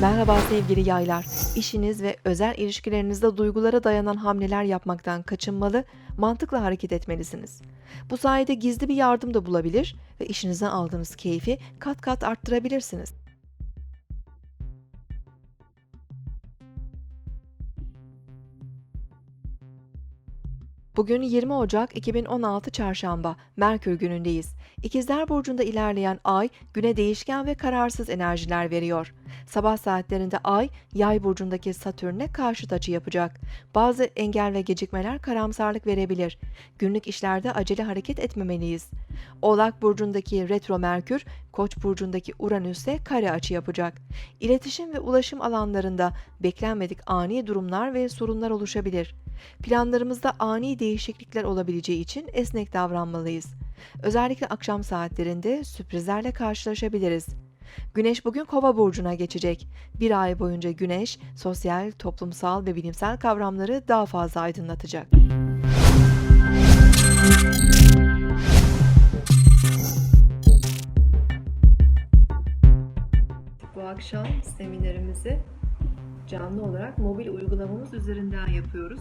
Merhaba sevgili yaylar. İşiniz ve özel ilişkilerinizde duygulara dayanan hamleler yapmaktan kaçınmalı, mantıkla hareket etmelisiniz. Bu sayede gizli bir yardım da bulabilir ve işinizden aldığınız keyfi kat kat arttırabilirsiniz. Bugün 20 Ocak 2016 Çarşamba, Merkür günündeyiz. İkizler Burcu'nda ilerleyen ay, güne değişken ve kararsız enerjiler veriyor. Sabah saatlerinde ay, yay burcundaki Satürn'e karşıt açı yapacak. Bazı engel ve gecikmeler karamsarlık verebilir. Günlük işlerde acele hareket etmemeliyiz. Oğlak Burcu'ndaki retro Merkür, Koç burcundaki Uranüs'e kare açı yapacak. İletişim ve ulaşım alanlarında beklenmedik ani durumlar ve sorunlar oluşabilir. Planlarımızda ani değişiklikler olabileceği için esnek davranmalıyız. Özellikle akşam saatlerinde sürprizlerle karşılaşabiliriz. Güneş bugün Kova burcuna geçecek. Bir ay boyunca Güneş sosyal, toplumsal ve bilimsel kavramları daha fazla aydınlatacak. Bu akşam seminerimizi canlı olarak mobil uygulamamız üzerinden yapıyoruz.